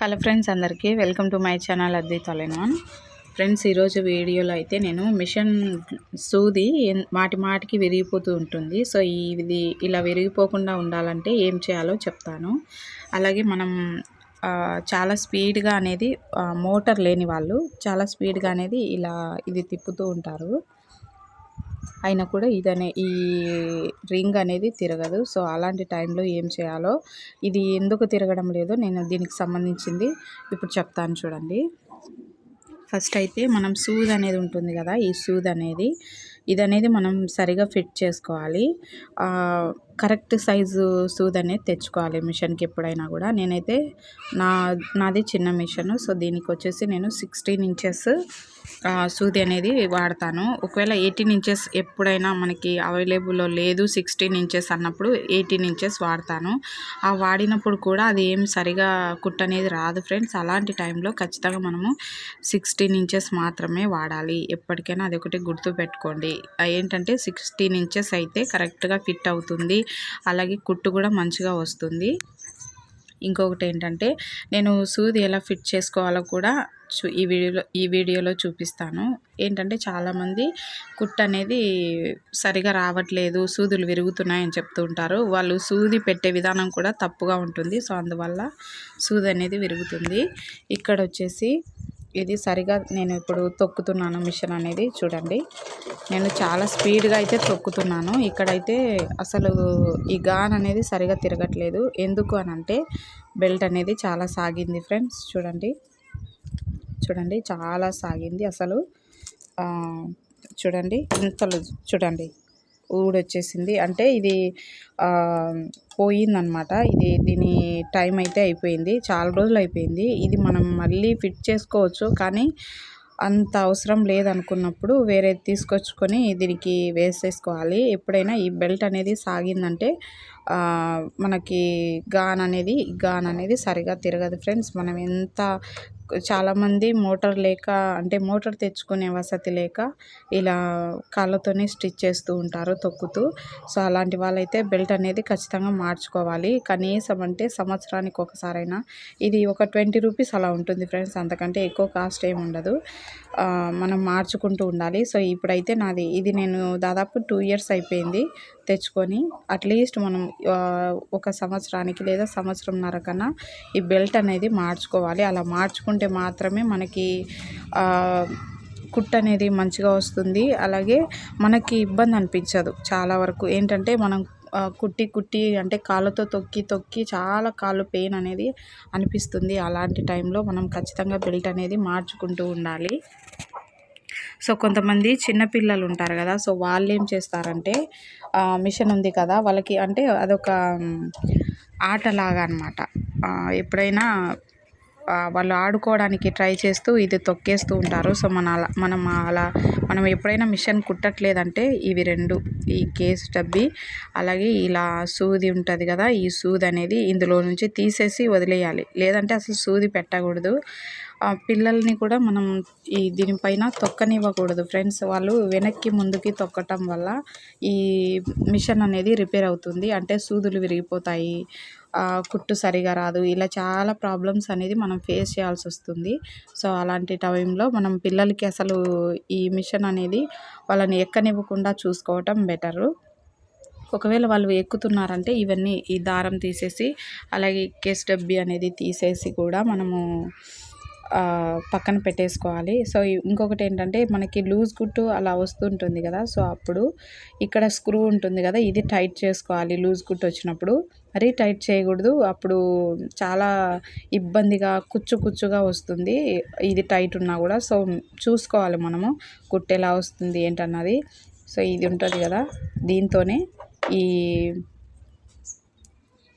Hello friends అందరికీ welcome to my channel అద్ది వన్ ఫ్రెండ్స్ ఈరోజు వీడియోలో అయితే నేను మిషన్ సూది మాటి మాటికి విరిగిపోతూ ఉంటుంది. సో ఇది ఇలా విరిగిపోకుండా ఉండాలంటే ఏం చేయాలో చెప్తాను. అలాగే మనం చాలా స్పీడ్గా అనేది మోటార్ లేని వాళ్ళు చాలా స్పీడ్గా అనేది ఇలా ఇది తిప్పుతూ ఉంటారు. అయినా కూడా ఇదనే ఈ రింగ్ అనేది తిరగదు. సో అలాంటి టైంలో ఏం చేయాలో ఇది ఎందుకు తిరగడం లేదో నేను దీనికి సంబంధించింది ఇప్పుడు చెప్తాను చూడండి. ఫస్ట్ అయితే మనం సూద్ అనేది ఉంటుంది కదా ఈ సూద్ అనేది. ఇది అనేది మనం సరిగా ఫిట్ చేసుకోవాలి. కరెక్ట్ సైజు సూద్ అనేది తెచ్చుకోవాలి మిషన్కి ఎప్పుడైనా కూడా. నేనైతే నా నాది చిన్న మిషన్ సో దీనికి వచ్చేసి నేను సిక్స్టీన్ ఇంచెస్ సూది అనేది వాడతాను. ఒకవేళ ఎయిటీన్ ఇంచెస్ ఎప్పుడైనా మనకి అవైలబుల్లో లేదు సిక్స్టీన్ ఇంచెస్ అన్నప్పుడు ఎయిటీన్ ఇంచెస్ వాడతాను. ఆ వాడినప్పుడు కూడా అది ఏం సరిగా కుట్ అనేది రాదు ఫ్రెండ్స్. అలాంటి టైంలో ఖచ్చితంగా మనము సిక్స్టీన్ ఇంచెస్ మాత్రమే వాడాలి. ఎప్పటికైనా అది ఒకటి గుర్తు పెట్టుకోండి ఏంటంటే సిక్స్టీన్ ఇంచెస్ అయితే కరెక్ట్గా ఫిట్ అవుతుంది. అలాగే కుట్టు కూడా మంచిగా వస్తుంది. ఇంకొకటి ఏంటంటే నేను సూది ఎలా ఫిట్ చేసుకోవాలో కూడా చూ ఈ వీడియోలో ఈ వీడియోలో చూపిస్తాను. ఏంటంటే చాలామంది కుట్ అనేది సరిగా రావట్లేదు సూదులు విరుగుతున్నాయని చెప్తూ ఉంటారు. వాళ్ళు సూది పెట్టే విధానం కూడా తప్పుగా ఉంటుంది. సో అందువల్ల సూది అనేది విరుగుతుంది. ఇక్కడ వచ్చేసి ఇది సరిగా నేను ఇప్పుడు తొక్కుతున్నాను మిషన్ అనేది. చూడండి. నేను చాలా స్పీడ్గా అయితే తొక్కుతున్నాను. ఇక్కడైతే అసలు ఈ గాన్ అనేది సరిగా తిరగట్లేదు. ఎందుకు అని అంటే బెల్ట్ అనేది చాలా సాగింది ఫ్రెండ్స్. చూడండి. చూడండి చాలా సాగింది అసలు. చూడండి ఇంతలో చూడండి. ఊడొచ్చేసింది. అంటే ఇది పోయిందనమాట ఇది దీని టైం అయితే అయిపోయింది. చాలా రోజులు అయిపోయింది. ఇది మనం మళ్ళీ ఫిట్ చేసుకోవచ్చు. కానీ అంత అవసరం లేదనుకున్నప్పుడు వేరే తీసుకొచ్చుకొని దీనికి వేసేసుకోవాలి. ఎప్పుడైనా ఈ బెల్ట్ అనేది సాగిందంటే మనకి గాన్ అనేది గాన్ అనేది సరిగా తిరగదు. ఫ్రెండ్స్ మనం ఎంత చాలామంది మోటార్ లేక అంటే మోటార్ తెచ్చుకునే వసతి లేక ఇలా కాళ్ళతోనే స్టిచ్ చేస్తూ ఉంటారు తొక్కుతూ. సో అలాంటి వాళ్ళైతే బెల్ట్ అనేది ఖచ్చితంగా మార్చుకోవాలి. కనీసం అంటే సంవత్సరానికి ఒకసారైనా. ఇది ఒక ట్వంటీ రూపీస్ అలా ఉంటుంది ఫ్రెండ్స్. అంతకంటే ఎక్కువ కాస్ట్ ఏమి ఉండదు. మనం మార్చుకుంటూ ఉండాలి. సో ఇప్పుడైతే నాది ఇది నేను దాదాపు టూ ఇయర్స్ అయిపోయింది. తెచ్చుకొని అట్లీస్ట్ మనం ఒక సంవత్సరానికి లేదా సంవత్సరంన్నర కన్నా ఈ బెల్ట్ అనేది మార్చుకోవాలి. అలా మార్చుకుంటే మాత్రమే మనకి కుట్ అనేది మంచిగా వస్తుంది. అలాగే మనకి ఇబ్బంది అనిపించదు చాలా వరకు. ఏంటంటే మనం కుట్టి కుట్టి అంటే కాళ్ళతో తొక్కి తొక్కి చాలా కాళ్ళు పెయిన్ అనేది అనిపిస్తుంది. అలాంటి టైంలో మనం ఖచ్చితంగా బెల్ట్ అనేది మార్చుకుంటూ ఉండాలి. సో కొంతమంది చిన్నపిల్లలు ఉంటారు కదా సో వాళ్ళు ఏం చేస్తారంటే మిషన్ ఉంది కదా వాళ్ళకి అంటే అదొక ఆటలాగా అనమాట ఎప్పుడైనా వాళ్ళు ఆడుకోవడానికి ట్రై చేస్తూ ఇది తొక్కేస్తూ ఉంటారు. సో మన అలా మనం అలా మనం ఎప్పుడైనా మిషన్ కుట్టట్లేదంటే ఇవి రెండు ఈ కేస్ డబ్బి అలాగే ఇలా సూది ఉంటుంది కదా ఈ సూది అనేది ఇందులో నుంచి తీసేసి వదిలేయాలి. లేదంటే అసలు సూది పెట్టకూడదు. పిల్లల్ని కూడా మనం ఈ దీనిపైన తొక్కనివ్వకూడదు. ఫ్రెండ్స్ వాళ్ళు వెనక్కి ముందుకి తొక్కటం వల్ల ఈ మిషన్ అనేది రిపేర్ అవుతుంది. అంటే సూదులు విరిగిపోతాయి. కుట్టు సరిగా రాదు. ఇలా చాలా ప్రాబ్లమ్స్ అనేది మనం ఫేస్ చేయాల్సి వస్తుంది. సో అలాంటి టైంలో మనం పిల్లలకి అసలు ఈ మిషన్ అనేది వాళ్ళని ఎక్కనివ్వకుండా చూసుకోవటం బెటరు ఒకవేళ వాళ్ళు ఎక్కుతున్నారంటే ఇవన్నీ ఈ దారం తీసేసి అలాగే కేస్ డబ్బి అనేది తీసేసి కూడా మనము పక్కన పెట్టేసుకోవాలి. సో ఇంకొకటి ఏంటంటే మనకి లూజ్ గుట్టు అలా వస్తుంటుంది కదా. సో అప్పుడు ఇక్కడ స్క్రూ ఉంటుంది కదా. ఇది టైట్ చేసుకోవాలి లూజ్ గుట్టు వచ్చినప్పుడు. మరీ టైట్ చేయకూడదు. అప్పుడు చాలా ఇబ్బందిగా కుచ్చు కుచ్చుగా వస్తుంది. ఇది టైట్ ఉన్నా కూడా. సో చూసుకోవాలి మనము గుట్టు ఎలా వస్తుంది ఏంటన్నది. సో ఇది ఉంటుంది కదా. దీంతోనే ఈ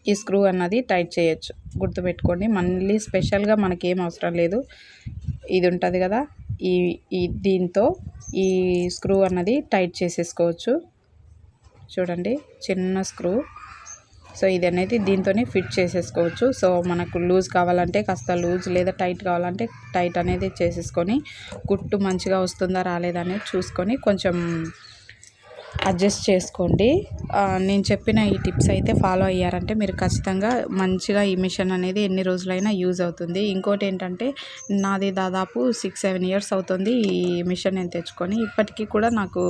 ఈ స్క్రూ అన్నది టైట్ చేయొచ్చు. గుర్తుపెట్టుకోండి మళ్ళీ స్పెషల్గా మనకి ఏం అవసరం లేదు. ఇది ఉంటుంది కదా ఈ ఈ దీంతో ఈ స్క్రూ అన్నది టైట్ చేసేసుకోవచ్చు. చూడండి చిన్న స్క్రూ. సో ఇది అనేది దీంతోనే ఫిట్ చేసేసుకోవచ్చు. సో మనకు లూజ్ కావాలంటే కాస్త లూజ్ లేదా టైట్ కావాలంటే టైట్ అనేది చేసేసుకొని కుట్టు మంచిగా వస్తుందా రాలేదా అనేది చూసుకొని కొంచెం అడ్జస్ట్ చేసుకోండి. నేను చెప్పిన ఈ టిప్స్ అయితే ఫాలో అయ్యారంటే మీరు ఖచ్చితంగా మంచిగా ఈ మిషన్ అనేది ఎన్ని రోజులైనా యూజ్ అవుతుంది. ఇంకోటి ఏంటంటే నాది దాదాపు సిక్స్ సెవెన్ ఇయర్స్ అవుతుంది ఈ మిషన్ నేను తెచ్చుకొని. ఇప్పటికీ కూడా నాకు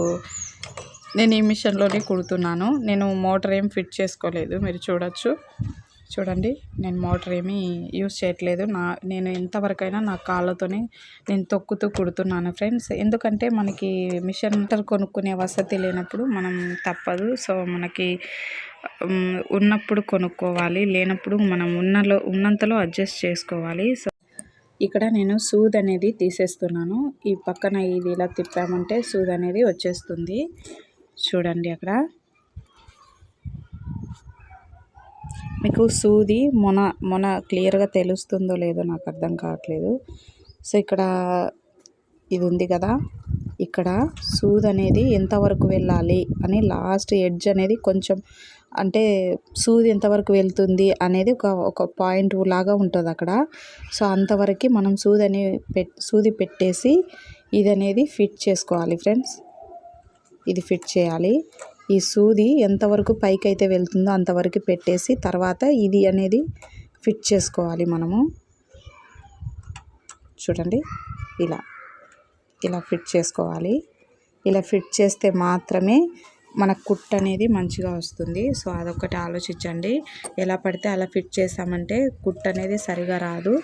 నేను ఈ మిషన్లోనే కుడుతున్నాను. నేను మోటార్ ఏం ఫిట్ చేసుకోలేదు మీరు చూడొచ్చు. చూడండి నేను మోటార్ ఏమీ యూస్ చేయట్లేదు. నా నేను ఎంతవరకైనా నా కాళ్ళతోనే నేను తొక్కుతూ కుడుతున్నాను ఫ్రెండ్స్. ఎందుకంటే మనకి మిషన్ మోటార్ కొనుక్కునే వసతి లేనప్పుడు మనం తప్పదు. సో మనకి ఉన్నప్పుడు కొనుక్కోవాలి. లేనప్పుడు మనం ఉన్నలో ఉన్నంతలో అడ్జస్ట్ చేసుకోవాలి. సో ఇక్కడ నేను సూద్ అనేది తీసేస్తున్నాను. ఈ పక్కన ఇది ఇలా తిప్పామంటే సూద్ అనేది వచ్చేస్తుంది. చూడండి అక్కడ. మీకు సూది మొన మొన క్లియర్గా తెలుస్తుందో లేదో నాకు అర్థం కావట్లేదు. సో ఇక్కడ ఇది ఉంది కదా. ఇక్కడ సూది అనేది ఎంతవరకు వెళ్ళాలి అని లాస్ట్ ఎడ్జ్ అనేది కొంచెం అంటే సూది ఎంతవరకు వెళ్తుంది అనేది ఒక ఒక పాయింట్ లాగా ఉంటుంది అక్కడ. సో అంతవరకు మనం సూది అని పెట్ సూది పెట్టేసి ఇది అనేది ఫిట్ చేసుకోవాలి ఫ్రెండ్స్. ఇది ఫిట్ చేయాలి. ఈ సూది ఎంతవరకు పైకి అయితే వెళ్తుందో అంతవరకు పెట్టేసి తర్వాత ఇది అనేది ఫిట్ చేసుకోవాలి మనము. చూడండి. ఇలా. ఇలా ఫిట్ చేసుకోవాలి. ఇలా ఫిట్ చేస్తే మాత్రమే మన కుట్ అనేది మంచిగా వస్తుంది. సో అదొకటి ఆలోచించండి. ఎలా పడితే అలా ఫిట్ చేసామంటే కుట్ అనేది సరిగా రాదు.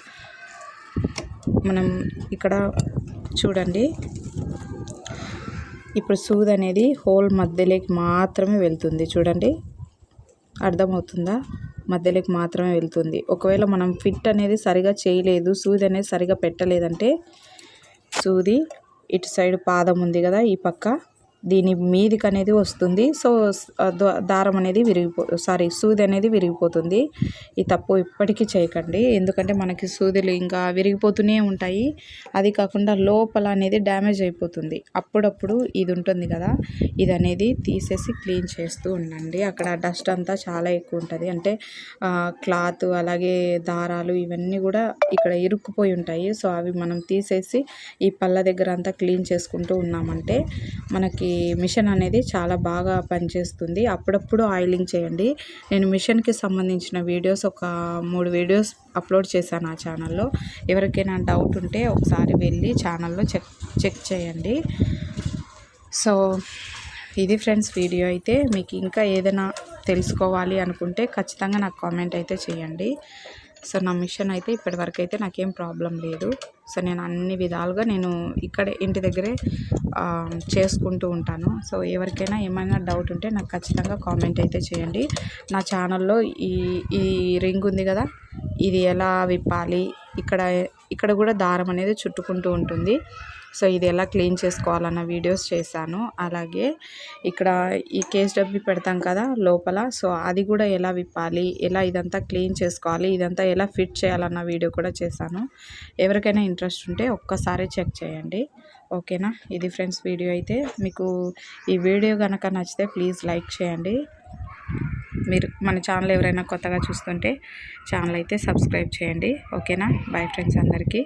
మనం ఇక్కడ చూడండి. ఇప్పుడు సూది అనేది హోల్ మధ్యలోకి మాత్రమే వెళ్తుంది. చూడండి. అర్థమవుతుందా? మధ్యలోకి మాత్రమే వెళ్తుంది. ఒకవేళ మనం ఫిట్ అనేది సరిగా చేయలేదు సూది అనేది సరిగా పెట్టలేదంటే సూది ఇటు సైడ్ పాదం ఉంది కదా ఈ పక్క. దీని మీదికి అనేది వస్తుంది. సో దారం అనేది విరిగిపో సారీ సూది అనేది విరిగిపోతుంది. ఈ తప్పు ఇప్పటికీ చేయకండి. ఎందుకంటే మనకి సూదులు ఇంకా విరిగిపోతూనే ఉంటాయి. అది కాకుండా లోపల అనేది డ్యామేజ్ అయిపోతుంది. అప్పుడప్పుడు ఇది ఉంటుంది కదా ఇది అనేది తీసేసి క్లీన్ చేస్తూ ఉండండి. అక్కడ డస్ట్ అంతా చాలా ఎక్కువ ఉంటుంది. అంటే క్లాత్ అలాగే దారాలు ఇవన్నీ కూడా ఇక్కడ ఇరుక్కుపోయి ఉంటాయి. సో అవి మనం తీసేసి ఈ పళ్ళ దగ్గర అంతా క్లీన్ చేసుకుంటూ ఉన్నామంటే మనకి మిషన్ అనేది చాలా బాగా పనిచేస్తుంది. అప్పుడప్పుడు ఆయిలింగ్ చేయండి. నేను మిషన్కి సంబంధించిన వీడియోస్ ఒక మూడు వీడియోస్ అప్లోడ్ చేశాను ఆ ఛానల్లో. ఎవరికైనా డౌట్ ఉంటే ఒకసారి వెళ్ళి ఛానల్లో చెక్ చెక్ చేయండి. సో ఇది ఫ్రెండ్స్ వీడియో అయితే. మీకు ఇంకా ఏదైనా తెలుసుకోవాలి అనుకుంటే ఖచ్చితంగా నాకు కామెంట్ అయితే చేయండి. సో నా మిషన్ అయితే ఇప్పటివరకు అయితే నాకేం ప్రాబ్లం లేదు. సో నేను అన్ని విధాలుగా నేను ఇక్కడే ఇంటి దగ్గరే చేసుకుంటూ ఉంటాను. సో ఎవరికైనా ఏమైనా డౌట్ ఉంటే నాకు ఖచ్చితంగా కామెంట్ అయితే చేయండి. నా ఛానల్లో ఈ ఈ రింగ్ ఉంది కదా ఇది ఎలా విప్పాలి ఇక్కడ ఇక్కడ కూడా దారం అనేది చుట్టుకుంటూ ఉంటుంది. సో ఇది ఎలా క్లీన్ చేసుకోవాలన్న వీడియోస్ చేశాను. అలాగే ఇక్కడ ఈ కేస్ డబ్బి పెడతాం కదా లోపల. సో అది కూడా ఎలా విప్పాలి? ఎలా ఇదంతా క్లీన్ చేసుకోవాలి? ఇదంతా ఎలా ఫిట్ చేయాలన్న వీడియో కూడా చేశాను. ఎవరికైనా ఇంట్రెస్ట్ ఉంటే ఒక్కసారి చెక్ చేయండి. ఓకేనా? ఇది ఫ్రెండ్స్ వీడియో అయితే. మీకు ఈ వీడియో కనుక నచ్చితే ప్లీజ్ లైక్ చేయండి. మీరు మన ఛానల్ ఎవరైనా కొత్తగా చూస్తుంటే ఛానల్ అయితే సబ్స్క్రైబ్ చేయండి. ఓకేనా? బాయ్ ఫ్రెండ్స్ అందరికీ.